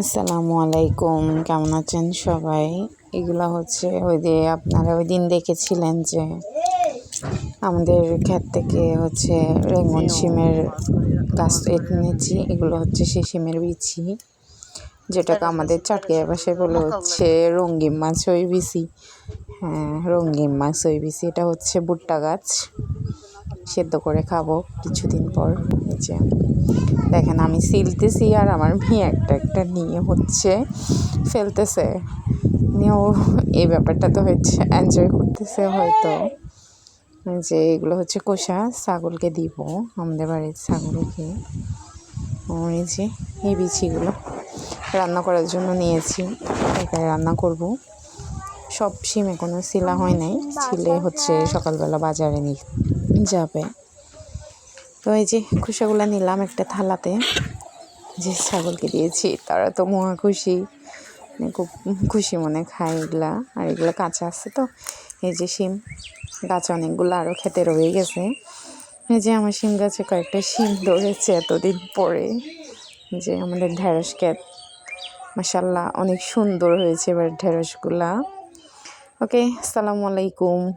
আসসালামু আলাইকুম, কেমন আছেন সবাই? এগুলা হচ্ছে ওই যে আপনারা ওই দিন দেখেছিলেন যে আমাদের ক্ষেত থেকে হচ্ছে রেঙ্গন সিমের গাছ এনেছি এগুলো হচ্ছে সেই সিমের বিচি, যেটাকে আমাদের চটকিয়া ভাষায় বলে হচ্ছে রঙ্গিম মাছ, ওই বিচি। হ্যাঁ রঙ্গিম মাছ, ওই বিচি, এটা হচ্ছে ভুট্টা গাছ। সেদ্ধ করে খাব কিছুদিন পর। যে দেখেন আমি সিলতেছি আর আমার মেয়ে একটা একটা নিয়ে হচ্ছে ফেলতেছে। নিয়েও এই ব্যাপারটা তো হচ্ছে এনজয় করতেছে হয়তো। যে এগুলো হচ্ছে কোষা, ছাগলকে দিব, আমাদের বাড়ির ছাগলকে। এই যে এই বিচিগুলো রান্না করার জন্য নিয়েছি এটাই রান্না করব। সব সিমে কোনো সিলা হয় নাই, ছিলে হচ্ছে সকালবেলা বাজারে নিয়ে। যাবে। তো এই যে খোসাগুলো নিলাম একটা থালাতে। যে ছাগলকে দিয়েছি, তারা তো মহা খুশি। মানে খুব খুশি মনে খায় এগুলা। আর এগুলো কাঁচা আছে তো। এই যে শিম গাছ অনেকগুলো আরও খেতে রয়ে গেছে। এই যে আমার শিম গাছে কয়েকটা শিম ধরেছে এতদিন পরে। যে আমাদের ঢেঁড়স ক্ষেত মাসাল্লাহ অনেক সুন্দর হয়েছে এবার ঢেঁড়সগুলা। ওকে, আসসালামু আলাইকুম।